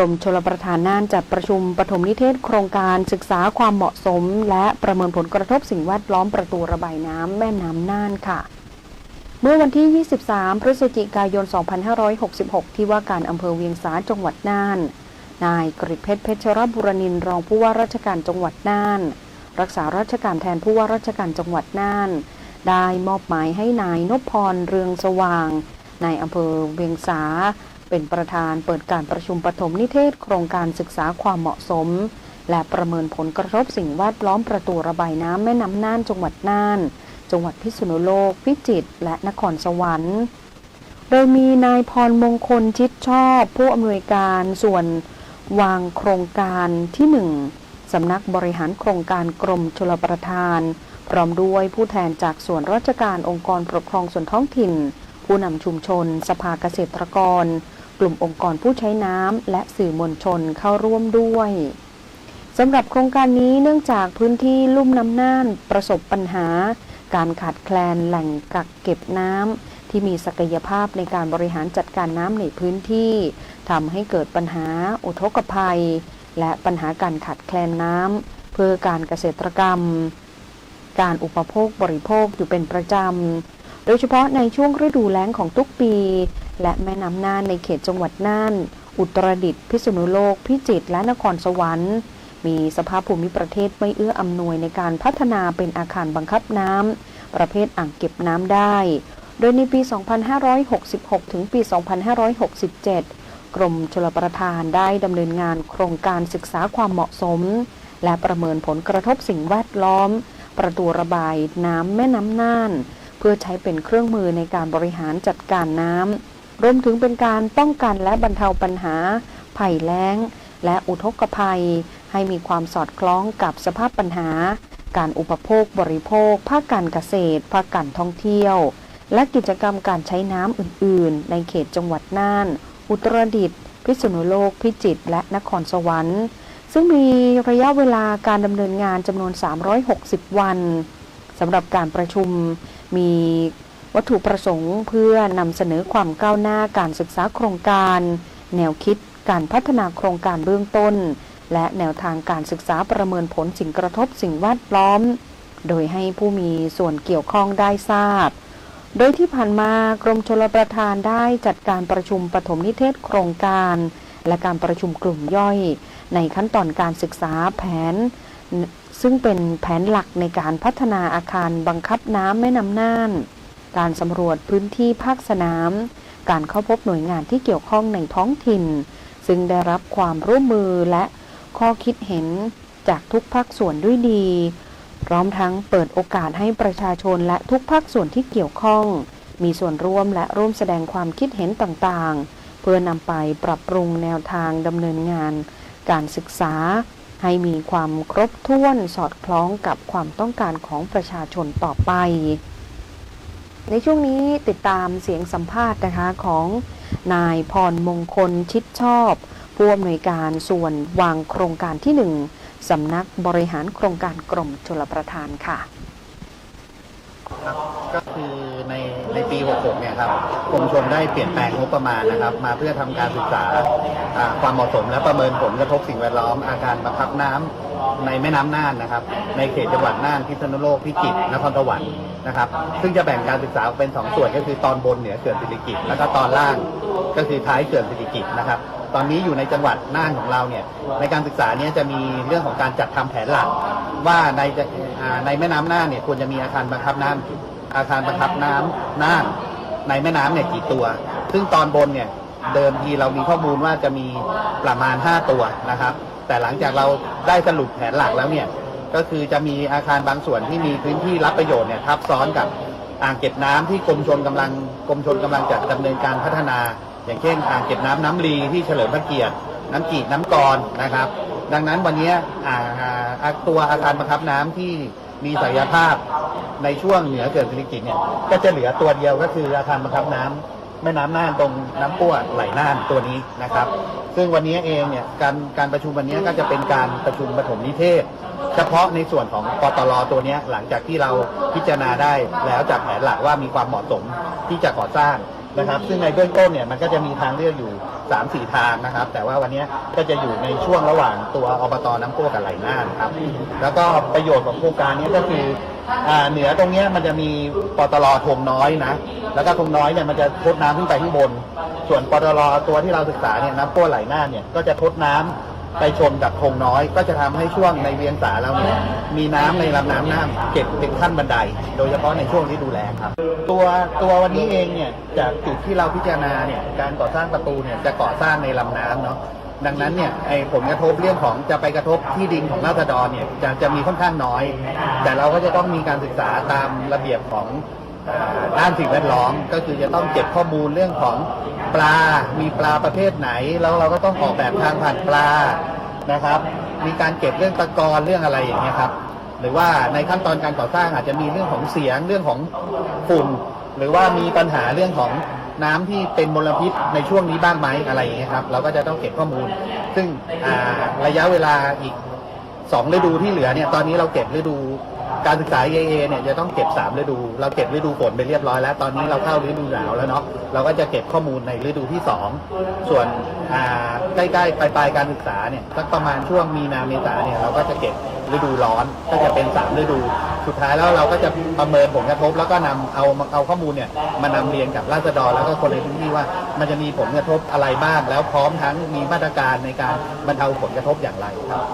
รมชลประทานน่านจัดประชุมปฐมนิเทศโครงการศึกษาความเหมาะสม และประเมินผลกระทบสิ่งแวดล้อมประตูระบายน้ำแม่น้ำน่านค่ะ เมื่อวันที่ 23 พฤศจิกายน 2566 ที่ว่าการอำเภอเวียงสาจังหวัดน่าน นายกฤษเพชรเพชรบุรณินทร์รองผู้ว่าราชการจังหวัดน่าน รักษาราชการแทนผู้ว่าราชการจังหวัดน่าน ได้มอบหมายให้นายนพพรเรืองสว่างนายอำเภอเวียงสา เป็นประธานเปิดการประชุมปฐมนิเทศ โครงการศึกษาความเหมาะสม และประเมินผลกระทบสิ่งแวดล้อมประตูระบายน้ำแม่น้ำน่านจังหวัดน่าน จังหวัดพิษณุโลก พิจิตรและนครสวรรค์ โดยมีนายพรมงคลชิดชอบ ผู้อำนวยการส่วนวางโครงการที่หนึ่งสำนักบริหารโครงการกรมชลประทาน พร้อมด้วยผู้แทนจากส่วนราชการองค์กรปกครองส่วนท้องถิ่น ผู้นำชุมชน สภาเกษตรกร กลุ่มองค์กรผู้ใช้น้ำและสื่อมวลชนเข้าร่วมด้วยสำหรับโครงการนี้เนื่องจากพื้นที่ลุ่มน้ำน่านประสบปัญหา การขาดแคลนแหล่งกักเก็บน้ำที่มีศักยภาพในการบริหารจัดการน้ำในพื้นที่ทำให้เกิดปัญหาอุทกภัย และปัญหาการขาดแคลนน้ำเพื่อการเกษตรกรรม การอุปโภคบริโภคอยู่เป็นประจำ โดยเฉพาะในช่วงฤดูแล้งของทุกปี และแม่น้ำน่านในเขตจังหวัดน่าน อุตรดิตถ์พิษณุโลก พิจิตรและนครสวรรค์ มีสภาพภูมิประเทศไม่เอื้ออำนวยในการพัฒนาเป็นอาคารบังคับน้ำประเภทอ่างเก็บน้ำได้ โดยในปี 2566 ถึงปี 2567 กรมชลประทานได้ดำเนินงานโครงการศึกษาความเหมาะสม และประเมินผลกระทบสิ่งแวดล้อม ประตูระบายน้ำแม่น้ำน่าน เพื่อใช้เป็นเครื่องมือในการบริหารจัดการน้ำรวมถึงเป็นการป้องกันและบรรเทาปัญหา ภัยแล้ง และอุทกภัย ให้มีความสอดคล้องกับสภาพปัญหา การอุปโภคบริโภค ภาคการเกษตร ภาคการท่องเที่ยว และกิจกรรมการใช้น้ำอื่น ๆ ในเขตจังหวัดน่าน อุตรดิตถ์พิษณุโลก พิจิตร และนครสวรรค์ ซึ่งมีระยะเวลาการดำเนินงานจำนวน 360 วันสำหรับการประชุม มีวัตถุประสงค์เพื่อนำเสนอความก้าวหน้าการศึกษาโครงการ แนวคิดการพัฒนาโครงการเบื้องต้น และแนวทางการศึกษาประเมินผลสิ่งกระทบสิ่งแวดล้อม โดยให้ผู้มีส่วนเกี่ยวข้องได้ทราบ โดยที่ผ่านมากรมชลประทานได้จัดการประชุมปฐมนิเทศโครงการ และการประชุมกลุ่มย่อย ในขั้นตอนการศึกษาแผน ซึ่งเป็นแผนหลักในการพัฒนาอาคารบังคับน้ำแม่น้ำน่าน การสำรวจพื้นที่ภาคสนาม การเข้าพบหน่วยงานที่เกี่ยวข้องในท้องถิ่น ซึ่งได้รับความร่วมมือและข้อคิดเห็นจากทุกภาคส่วนด้วยดี พร้อมทั้งเปิดโอกาสให้ประชาชนและทุกภาคส่วนที่เกี่ยวข้อง มีส่วนร่วมและร่วมแสดงความคิดเห็นต่างๆ เพื่อนำไปปรับปรุงแนวทางดำเนินงาน การศึกษา ให้มีความครบถ้วนสอดคล้องกับความต้องการของประชาชนต่อไป ในช่วงนี้ติดตามเสียงสัมภาษณ์นะคะของนายพรมงคลชิดชอบ ผู้อำนวยการส่วนวางโครงการที่หนึ่งสำนักบริหารโครงการกรมชลประทานค่ะ ก็คือในในปี 66 เนี่ยครับกรมชลได้เปลี่ยนแปลงงบประมาณนะครับ มาเพื่อทำการศึกษาความเหมาะสม และประเมินผลกระทบสิ่งแวดล้อมอาการบังคับน้ำในแม่น้ำน่านนะครับ ในเขตจังหวัดน่านพิษณุโลกพิจิตรนครสวรรค์นะครับ ซึ่งจะแบ่งการศึกษาเป็น 2 ส่วนก็คือตอนบนเหนือเขื่อนสิริกิตแล้วก็ตอนล่างก็คือท้ายเขื่อนสิริกิตนะครับ ตอนนี้อยู่ในจังหวัดน่านของเราเนี่ยในการศึกษาเนี้จะมีเรื่องของการจัดทำแผนหลักว่าในในแม่น้ำน่านเนี่ยควรจะมีอาคารบังคับน้ำ อาคารบังคับน้ำน่านในแม่น้ำเนี่ยกี่ตัว ซึ่งตอนบนเนี่ยเดิมทีเรามีข้อมูลว่าจะมีประมาณ 5 ตัวนะครับ แต่หลังจากเราได้สรุปแผนหลักแล้วเนี่ยก็คือจะมีอาคารบางส่วนที่มีพื้นที่รับประโยชน์เนี่ยทับซ้อนกับอ่างเก็บน้ำที่กรมชนกำลังกรมชนกำลังจะดดำเนินการพัฒนา อย่างเช่นอ่างเก็บน้ำน้ำลีที่เฉลิมพระเกียรติน้ำกีดน้ำกรนะครับ ดังนั้นวันนี้อ่าอ่าตัวอาคารบังคับน้ำที่ มีศักยภาพในช่วงเหนือเขื่อนสิริกิติ์เนี่ยก็จะเหลือตัวเดียวก็คืออาคารบังคับน้ำแม่น้ำน่านตรงน้ำปั้วไหลน่านตัวนี้นะครับ ซึ่งวันนี้เองเนี่ยการการประชุมวันนี้ก็จะเป็นการประชุมปฐมนิเทศ เฉพาะในส่วนของปตลตัวนี้หลังจากที่เราพิจารณาได้แล้วจากแผนหลักว่ามีความเหมาะสมที่จะก่อสร้าง นะครับ ซึ่งในเบื้องต้นเนี่ยมันก็จะมีทางเลือกอยู่ 3 4 ทางนะครับ แต่ว่าวันนี้ก็จะอยู่ในช่วงระหว่างตัวอบตน้ำพุกับไหลน่านครับ แล้วก็ประโยชน์ของโครงการนี้ก็คือเหนือตรงนี้มันจะมีปตลทงน้อยนะ แล้วก็ทงน้อยเนี่ยมันจะทดน้ำขึ้นไปข้างบน ส่วนปตลตัวที่เราศึกษาเนี่ยน้ำพุไหลน่านเนี่ยก็จะทดน้ำ ไปชนกับทงน้อย ก็จะทำให้ช่วงในเวียงสาเราเนี่ยมีน้ำในลำน้ำน่านเก็บเป็นขั้นบันได โดยเฉพาะในช่วงฤดูแลครับ ตัวตัววันนี้เองเนี่ยจากจุดที่เราพิจารณาเนี่ยการก่อสร้างประตูเนี่ยจะก่อสร้างในลำน้ำเนาะดังนั้นเนี่ยไอ้ผลกระทบเรื่องของจะไปกระทบที่ดินของราษฎรเนี่ยจะจะมีค่อนข้างน้อย แต่เราก็จะต้องมีการศึกษาตามระเบียบของ ด้านสิ่งแวดล้อมก็คือจะต้องเก็บข้อมูลเรื่องของปลา มีปลาประเภทไหน แล้วเราก็ต้องออกแบบทางผ่านปลานะครับ มีการเก็บเรื่องตะกอนเรื่องอะไรอย่างเงี้ยครับ หรือว่าในขั้นตอนการก่อสร้างอาจจะมีเรื่องของเสียงเรื่องของฝุ่น หรือว่ามีปัญหาเรื่องของน้ำที่เป็นมลพิษในช่วงนี้บ้างไหมอะไรอย่างเงี้ยครับ เราก็จะต้องเก็บข้อมูล ซึ่งระยะเวลาอีกสองฤดูที่เหลือเนี่ยตอนนี้เราเก็บฤดู การศึกษา EAA เนี่ยจะต้องเก็บสามฤดู เราเก็บฤดูฝนไปเรียบร้อยแล้ว ตอนนี้เราเข้าฤดูหนาวแล้วเนาะ เราก็จะเก็บข้อมูลในฤดูที่สองส่วนใกล้ๆปลายๆการศึกษาเนี่ยสักประมาณช่วงมีนาเมษาเนี่ยเราก็จะเก็บฤดูร้อนก็จะเป็นสามฤดู สุดท้ายแล้วเราก็จะประเมินผลกระทบ แล้วก็นำเอาเอาข้อมูลเนี่ยมานำเรียนกับราษฎรแล้วก็คนในพื้นที่ว่ามันจะมีผลกระทบอะไรบ้าง แล้วพร้อมทั้งมีมาตรการในการบรรเทาผลกระทบอย่างไรครับ